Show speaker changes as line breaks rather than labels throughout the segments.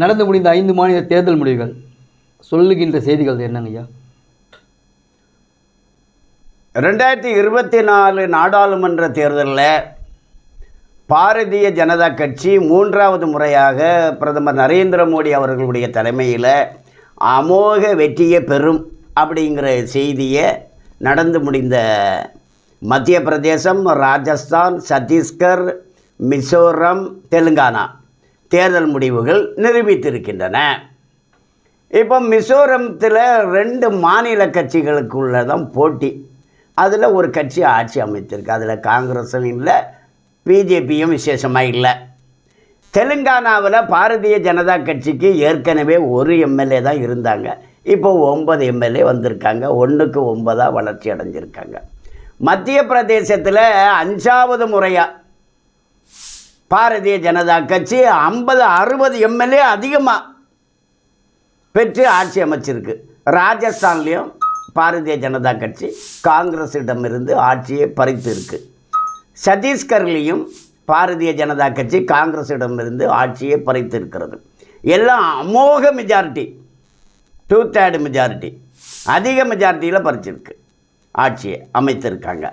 நடந்து முடிந்த ஐந்து மாநில தேர்தல் முடிவுகள். சொல்லுகின்ற செய்திகள் என்னங்கய்யா?
ரெண்டாயிரத்தி இருபத்தி நாலு நாடாளுமன்ற தேர்தலில் பாரதிய ஜனதா கட்சி மூன்றாவது முறையாக பிரதமர் நரேந்திர மோடி அவர்களுடைய தலைமையில் அமோக வெற்றியை பெறும் அப்படிங்கிற செய்தியை நடந்து முடிந்த மத்திய பிரதேசம் ராஜஸ்தான் சத்தீஸ்கர் மிசோரம் தெலுங்கானா. தேர்தல் முடிவுகள் நிரூபித்திருக்கின்றன. இப்போ மிசோரத்தில் ரெண்டு மாநில கட்சிகளுக்குள்ள தான் போட்டி. அதில் ஒரு கட்சி ஆட்சி அமைத்திருக்கு. அதில் காங்கிரஸும் இல்லை பிஜேபியும் விசேஷமாக இல்லை. தெலுங்கானாவில் பாரதிய ஜனதா கட்சிக்கு ஏற்கனவே ஒரு எம்எல்ஏ தான் இருந்தாங்க. இப்போ ஒன்பது எம்எல்ஏ வந்திருக்காங்க. ஒன்றுக்கு ஒன்பதாக வளர்ச்சி அடைஞ்சிருக்காங்க. மத்திய பிரதேசத்தில் அஞ்சாவது முறையாக பாரதிய ஜனதா கட்சி ஐம்பது அறுபது எம்எல்ஏ அதிகமாக பெற்று ஆட்சி அமைச்சிருக்கு. ராஜஸ்தான்லேயும் பாரதிய ஜனதா கட்சி காங்கிரஸிடமிருந்து ஆட்சியை பறித்து இருக்கு சத்தீஸ்கர்லேயும் பாரதிய ஜனதா கட்சி காங்கிரஸிடமிருந்து ஆட்சியை பறித்து இருக்கிறது எல்லாம் அமோக மெஜாரிட்டி டூ தேர்டு மெஜாரிட்டி அதிக மெஜாரிட்டியில் பறிச்சிருக்கு. ஆட்சியை அமைத்திருக்காங்க.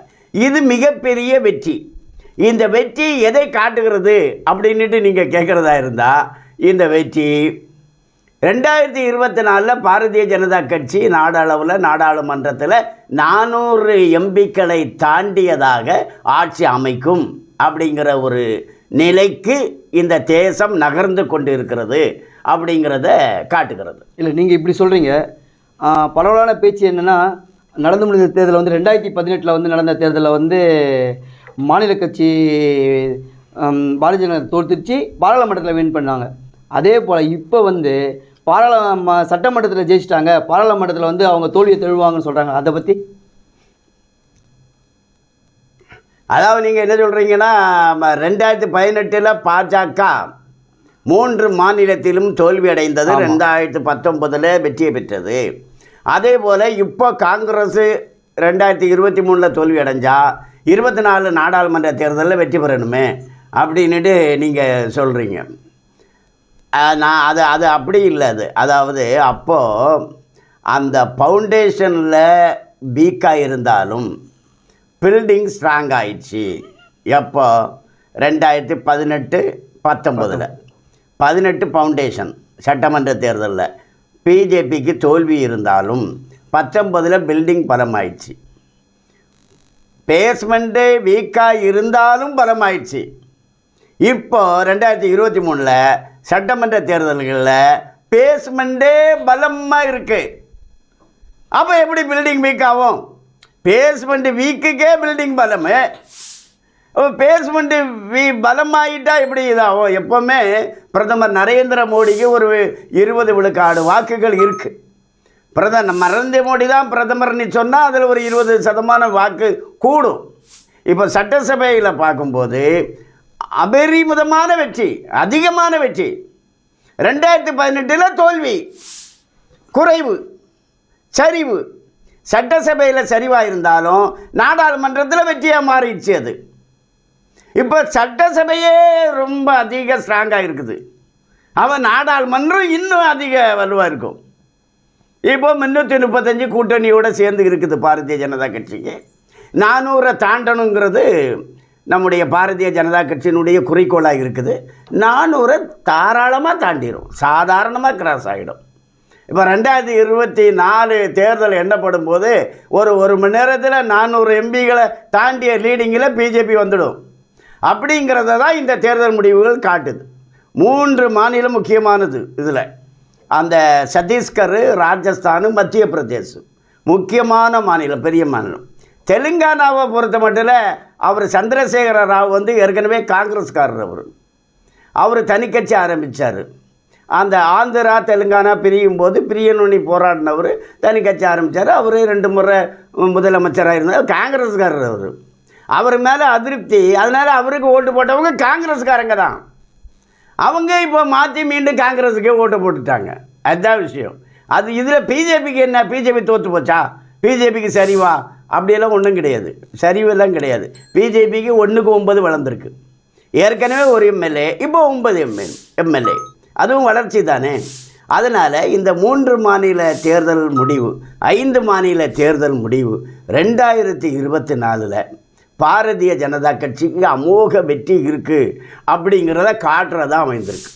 இது மிகப்பெரிய வெற்றி. இந்த வெற்றி எதை காட்டுகிறது அப்படின்ட்டு நீங்கள் கேட்குறதா இருந்தால் இந்த வெற்றி ரெண்டாயிரத்தி இருபத்தி நாலில் பாரதிய ஜனதா கட்சி நாடளவில் நாடாளுமன்றத்தில் நானூறு எம்பிக்களை தாண்டியதாக ஆட்சி அமைக்கும் அப்படிங்கிற ஒரு நிலைக்கு இந்த தேசம் நகர்ந்து கொண்டு இருக்கிறது அப்படிங்கிறத காட்டுகிறது.
இல்லை நீங்கள் இப்படி சொல்கிறீங்க பரவலான பேச்சு என்னென்னா நடந்து முடிந்த தேர்தலில் வந்து ரெண்டாயிரத்தி பதினெட்டில் வந்து நடந்த தேர்தலில் வந்து மாநில கட்சி பாரதிய ஜனதா தோற்றுச்சு பாராளுமன்றத்தில் வின் பண்ணாங்க. அதே போல் இப்போ வந்து பாராளும சட்டமன்றத்தில் ஜெயிச்சிட்டாங்க. பாராளுமன்றத்தில் வந்து அவங்க தோல்வியை தழுவாங்கன்னு சொல்கிறாங்க அதை பற்றி
அதாவது நீங்கள் என்ன சொல்கிறீங்கன்னா ரெண்டாயிரத்தி பதினெட்டில் பாஜக மூன்று மாநிலத்திலும் தோல்வி அடைந்தது. ரெண்டாயிரத்தி பத்தொன்பதில் வெற்றியை பெற்றது. அதே போல் இப்போ காங்கிரஸ் ரெண்டாயிரத்தி இருபத்தி மூணில் தோல்வி அடைஞ்சா இருபத்தி நாலு நாடாளுமன்ற தேர்தலில் வெற்றி பெறணுமே அப்படின்னுட்டு நீங்கள் சொல்கிறீங்க நான் அது அது அப்படி இல்லை அது. அதாவது அப்போது அந்த ஃபவுண்டேஷனில் வீக்காக இருந்தாலும் பில்டிங் ஸ்ட்ராங் ஆயிடுச்சு. எப்போ? ரெண்டாயிரத்தி பதினெட்டு பத்தொம்பதில். பதினெட்டு ஃபவுண்டேஷன் சட்டமன்ற தேர்தலில். பிஜேபிக்கு தோல்வி இருந்தாலும் பத்தொம்பதில் பில்டிங் பலமாயிடுச்சு. பேஸ்மெண்ட்டு வீக்காக இருந்தாலும் பலமாயிடுச்சு. இப்போ ரெண்டாயிரத்தி இருபத்தி மூணில் சட்டமன்ற தேர்தல்களில் பேஸ்மெண்ட்டே பலமாக இருக்குது அப்போ எப்படி பில்டிங் வீக் ஆகும்? வீக்குக்கே பில்டிங் பலம். பேஸ்மெண்ட்டு வீ பலமாயிட்டா எப்படி இதாகும்? எப்போவுமே பிரதமர் நரேந்திர மோடிக்கு ஒரு இருபது விழுக்காடு வாக்குகள் இருக்குது பிரதம நரேந்திர மோடி தான் பிரதமர்னு சொன்னால் அதில் ஒரு இருபது சதமான வாக்கு கூடும். இப்போ சட்டசபையில் பார்க்கும்போது அபரிமிதமான வெற்றி அதிகமான வெற்றி. ரெண்டாயிரத்தி பதினெட்டில் தோல்வி குறைவு சரிவு. சட்டசபையில் சரிவாக இருந்தாலும் நாடாளுமன்றத்தில் வெற்றியாக மாறிடுச்சு அது. இப்போ சட்டசபையே ரொம்ப அதிக ஸ்ட்ராங்காக இருக்குது. அவன் நாடாளுமன்றம் இன்னும் அதிக வலுவாக இருக்கும். இப்போ முந்நூற்றி முப்பத்தஞ்சு கூட்டணியோடு சேர்ந்து இருக்குது பாரதிய ஜனதா கட்சிக்கு நானூறை தாண்டணுங்கிறது நம்முடைய பாரதிய ஜனதா கட்சியினுடைய குறிக்கோளாக இருக்குது. நானூறை தாராளமாக தாண்டிடும் சாதாரணமாக கிராஸ் ஆகிடும் இப்போ ரெண்டாயிரத்தி இருபத்தி நாலு தேர்தல் எண்ணப்படும் போது ஒரு ஒரு மணி நேரத்தில் நானூறு எம்பிகளை தாண்டிய லீடிங்கில் பிஜேபி வந்துடும். அப்படிங்கிறத தான் இந்த தேர்தல் முடிவுகள் காட்டுது. மூன்று மாநிலம் முக்கியமானது இதில். அந்த சத்தீஸ்கர் ராஜஸ்தான் மத்திய பிரதேசம் முக்கியமான மாநிலம் பெரிய மாநிலம். தெலுங்கானாவை பொறுத்த மட்டும் அவர் சந்திரசேகர ராவ் வந்து ஏற்கனவே காங்கிரஸ்காரர் அவர். அவர் தனிக்கட்சி ஆரம்பித்தார் அந்த ஆந்திரா தெலுங்கானா பிரியும் போது பிரியணுனி போராடினவர் தனி கட்சி ஆரம்பித்தார் அவர் ரெண்டு முறை முதலமைச்சராக இருந்தார். காங்கிரஸ்காரர் அவர். அவர் மேலே அதிருப்தி. அதனால் அவருக்கு ஓட்டு போட்டவங்க காங்கிரஸ்காரங்க தான். அவங்க இப்போ மாற்றி மீண்டும் காங்கிரஸுக்கே ஓட்டை போட்டுட்டாங்க. அதுதான் விஷயம். அது இதில் பிஜேபிக்கு என்ன? பிஜேபி தோற்று போச்சா? பிஜேபிக்கு சரிவா அப்படியெல்லாம் ஒன்றும் கிடையாது. சரிவெல்லாம் கிடையாது. பிஜேபிக்கு ஒன்றுக்கு ஒன்பது வளர்ந்துருக்கு. ஏற்கனவே ஒரு எம்எல்ஏ இப்போ ஒன்பது எம்எல் எம்எல்ஏ. அதுவும் வளர்ச்சி தானே. அதனால் இந்த மூன்று மாநில தேர்தல் முடிவு ஐந்து மாநில தேர்தல் முடிவு ரெண்டாயிரத்தி இருபத்தி நாலில் பாரதிய ஜனதா கட்சிக்கு அமோக வெற்றி இருக்குது அப்படிங்கிறத காட்டுறதா அமைந்திருக்கு.